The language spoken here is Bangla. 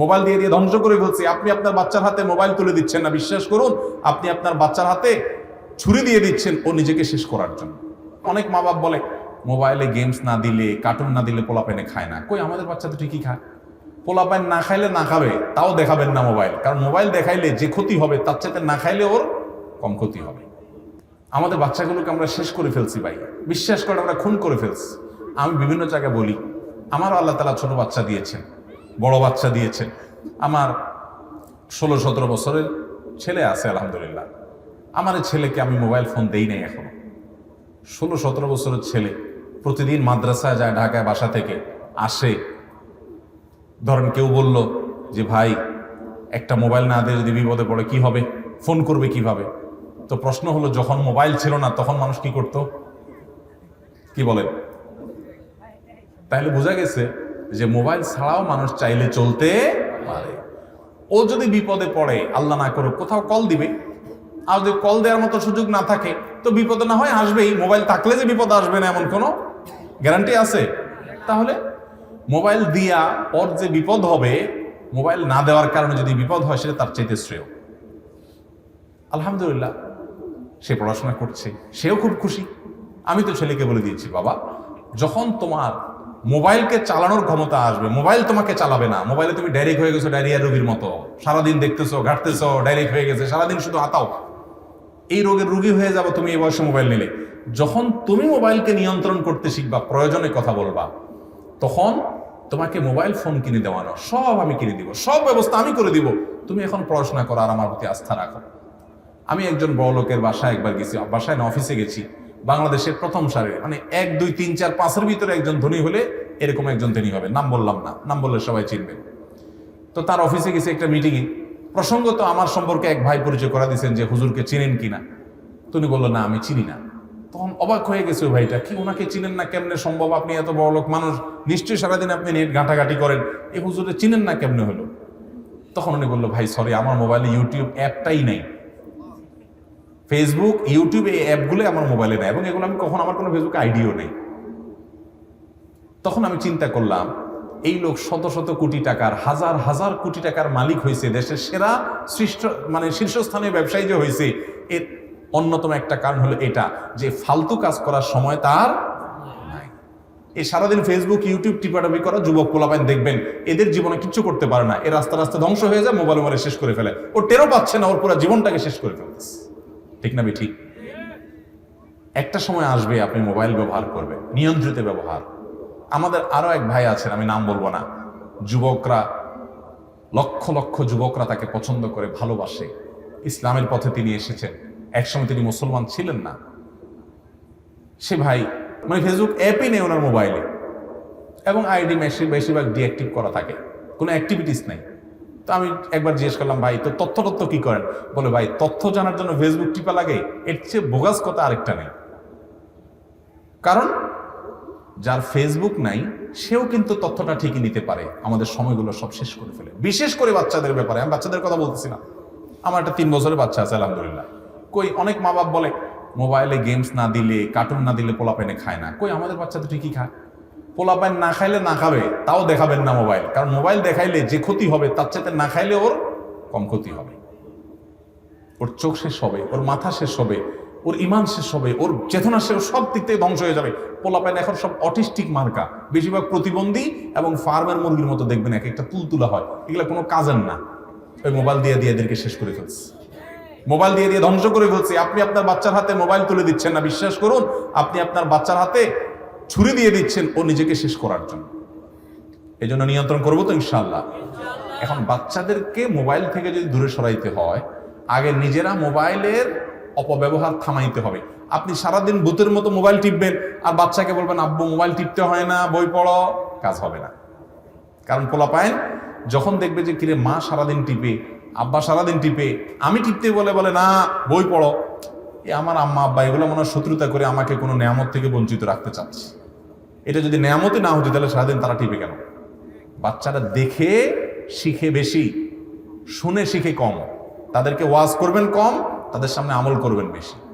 মোবাইল দিয়ে দিয়ে ধ্বংস করে ফেলছি। আপনি আপনার বাচ্চার হাতে মোবাইল তুলে দিচ্ছেন না, বিশ্বাস করুন, আপনি আপনার বাচ্চার হাতে ছুরি দিয়ে দিচ্ছেন, ও নিজেকে শেষ করার জন্য। অনেক মা বাপ বলে, মোবাইলে গেমস না দিলে, কার্টুন না দিলে পোলাপেনে খায় না। কই, আমাদের বাচ্চা তো ঠিকই খায়। পোলাপাইন না খাইলে না খাবে, তাও দেখাবেন না মোবাইল। কারণ মোবাইল দেখাইলে যে ক্ষতি হবে, তার চাইতে না খাইলে ওর কম ক্ষতি হবে। আমাদের বাচ্চাগুলোকে আমরা শেষ করে ফেলছি ভাই। বিশ্বাস করে আমরা খুন করে ফেলছি। আমি বিভিন্ন জায়গায় বলি, আমারও আল্লাহ তালা ছোট বাচ্চা দিয়েছেন। বড় বাচ্চা দিয়েছেন আমার ষোলো সতেরো বছরের ছেলে আছে, আলহামদুলিল্লাহ। আমার ছেলেকে আমি মোবাইল ফোন দেই নাই এখনও। ষোলো সতেরো বছরের ছেলে প্রতিদিন মাদ্রাসায় যায়, ঢাকায় বাসা থেকে আসে। ধরেন কেউ বলল যে, ভাই, একটা মোবাইল না দিয়ে যদি বিপদে পড়ে কি হবে? ফোন করবে কীভাবে? তো প্রশ্ন হলো, যখন মোবাইল ছিল না, তখন মানুষ কি করত? কি বলেন? তাহলে বোঝা গেছে যে মোবাইল ছাড়াও মানুষ চাইলে চলতে পারে। ও যদি বিপদে পড়ে, আল্লাহ না করুক, কোথাও কল দিবে। আর যদি কল দেওয়ার মতো সুযোগ না থাকে, তো বিপদে না হয় আসবেই। মোবাইল থাকলে যে বিপদ আসবে না এমন কোনো গ্যারান্টি আছে? তাহলে মোবাইল দিয়া ওর যে বিপদ হবে, মোবাইল না দেওয়ার কারণে যদি বিপদ হয়, সেটা তার চাইতে শ্রেয়। আলহামদুলিল্লাহ, সে পড়াশোনা করছে, সেও খুব খুশি। আমি তো ছেলেকে বলে দিয়েছি, বাবা, যখন তোমার মোবাইলকে চালানোর ক্ষমতা আসবে। মোবাইল তোমাকে চালাবে না। মোবাইলে তুমি ডাইরেক্ট হয়ে গেছো ডায়রিয়া রোগীর মতো। সারাদিন দেখতেছো, ঘাটতেছো, ডাইরেক্ট হয়ে গেছে। সারাদিন শুধু আতাও এই রোগের রুগী হয়ে যাব তুমি এই বয়সে মোবাইল নিলে। যখন তুমি মোবাইলকে নিয়ন্ত্রণ করতে শিখবা, প্রয়োজনে কথা বলবা, তখন তোমাকে মোবাইল ফোন কিনে দেওয়ানো সব আমি কিনে দিব। সব ব্যবস্থা আমি করে দিব। তুমি এখন পড়াশোনা করো আর আমার প্রতি আস্থা রাখো। আমি একজন বড় লোকের বাসায় একবার গেছি। বাসায় না, অফিসে গেছি। বাংলাদেশের প্রথম সারে মানে এক, দুই, তিন, চার, পাঁচের ভিতরে একজন ধনী হলে এরকম একজন ধনী হবে নাম বললাম না, নাম বললে সবাই চিনবে তো তার অফিসে গেছে একটা মিটিংয়ে প্রসঙ্গত আমার সম্পর্কে এক ভাই পরিচয় করা দিয়েছেন যে, হুজুরকে চিনেন কিনা? তুমি বলল, না, আমি চিনি না। তখন অবাক হয়ে গেছে ওই ভাইটা, কি ওনাকে চিনেন না? কেমনে সম্ভব? আপনি এত বড় লোক, মানুষ। নিশ্চয়ই সারাদিন আপনি নেট ঘাটাঘাটি করেন। এই হুজুরে চিনেন না কেমনে হলো? তখন উনি বলল, ভাই সরি আমার মোবাইলে ইউটিউব অ্যাপটাই নেই। ফেসবুক ইউটিউব এই অ্যাপগুলো আমার মোবাইলে নেই এবং এগুলো আমি কখন আমার কোনো ফেসবুক আইডিও নেই। তখন আমি চিন্তা করলাম, এই লোক শত শত কোটি টাকার, হাজার হাজার কোটি টাকার মালিক হয়েছে, দেশের সেরা সৃষ্ট মানে শীর্ষস্থানীয় ব্যবসায়ী যে হয়েছে, এর অন্যতম একটা কারণ হলো এটা, যে ফালতু কাজ করার সময় তার এই সারাদিন ফেসবুক ইউটিউব টিপাটাপি করা, যুবক পোলাপাইন দেখবেন, এদের জীবনে কিচ্ছু করতে পারে না। এর রাস্তা রাস্তা ধ্বংস হয়ে যায় মোবাইল মোবাইলে শেষ করে ফেলে। ও টেরও পাচ্ছে না, ওর পুরো জীবনটাকে শেষ করে ফেলতেছে। ঠিক না ঠিক একটা সময় আসবে আপনি মোবাইল ব্যবহার করবেন, নিয়ন্ত্রিত ব্যবহার। আমাদের আরও এক ভাই আছেন, আমি নাম বলব না। যুবকরা, লক্ষ লক্ষ যুবকরা তাকে পছন্দ করে, ভালোবাসে। ইসলামের পথে তিনি এসেছেন। একসময় তিনি মুসলমান ছিলেন না। সে ভাই মানে ফেসবুক অ্যাপই নেই ওনার মোবাইলে। এবং আইডি মেশিন বেশিরভাগ ডিঅ্যাক্টিভ করা থাকে। কোনো অ্যাক্টিভিটিস নেই। তো আমি একবার জিজ্ঞেস করলাম, ভাই তো তথ্য তথ্য কি করেন? বলে, ভাই, তথ্য জানার জন্য ফেসবুক টিপা লাগে, এর চেয়ে বোগাস কথা আরেকটা নেই। কারণ যার ফেসবুক নাই, সেও কিন্তু তথ্যটা ঠিকই নিতে পারে। আমাদের সময়গুলো সব শেষ করে ফেলে। বিশেষ করে বাচ্চাদের ব্যাপারে, আমি বাচ্চাদের কথা বলতেছি না। আমার একটা তিন বছরের বাচ্চা আছে, আলহামদুলিল্লাহ। কই, অনেক মা বাপ বলে, মোবাইলে গেমস না দিলে কার্টুন না দিলে পোলাপাইনে খায় না। কই, আমাদের বাচ্চা তো ঠিকই খায়। পোলাপাইন না খাইলে না খাবে, তাও দেখাবেন না মোবাইল। কারণ মোবাইল দেখাইলে যে ক্ষতি হবে, তার চাইতে না খাইলে ওর কম ক্ষতি হবে। ওর চোখ শেষ হবে, ওর মাথা শেষ হবে, ওর ইমান শেষ হবে, ওর চেতনা শেষ সব দিক থেকে ধ্বংস হয়ে যাবে। পোলাপাইন এখন সব অটিস্টিক মার্কা। বেশিরভাগ প্রতিবন্ধী এবং ফার্মের মুরগির মতো দেখবেন, এক একটা তুলতুলা হয়। এগুলো কোনো কাজের না। ওই মোবাইল দিয়ে দিয়ে এদেরকে শেষ করে ফেলছে। মোবাইল দিয়ে দিয়ে ধ্বংস করে ফেলছে। আপনি আপনার বাচ্চার হাতে মোবাইল তুলে দিচ্ছেন না, বিশ্বাস করুন, আপনি আপনার বাচ্চার হাতে ছুরি দিয়ে দিচ্ছেন ও নিজেকে শেষ করার জন্য। এই জন্য নিয়ন্ত্রণ করব তো ইনশাল্লাহ এখন বাচ্চাদেরকে মোবাইল থেকে যদি দূরে সরাইতে হয়, আগে নিজেরা মোবাইলের অপব্যবহার থামাইতে হবে। আপনি সারাদিন ভূতের মতো মোবাইল টিপবেন, আর বাচ্চাকে বলবেন, আব্বু, মোবাইল টিপতে হয় না, বই পড়ো। কাজ হবে না। কারণ পোলাপায়েন যখন দেখবে যে, কিরে, মা সারাদিন টিপে, আব্বা সারাদিন টিপে, আমি টিপতে বলে বলে, না, বই পড়ো। এ আমার আম্মা, আব্বা, এগুলো মনে হয় শত্রুতা করে আমাকে কোনো নেয়ামত থেকে বঞ্চিত রাখতে চাচ্ছে। এটা যদি নেয়ামতই না হতো, তাহলে সারাদিন তারা টিপে কেন? বাচ্চারা দেখে শিখে বেশি, শুনে শিখে কম। তাদেরকে ওয়াজ করবেন কম, তাদের সামনে আমল করবেন বেশি।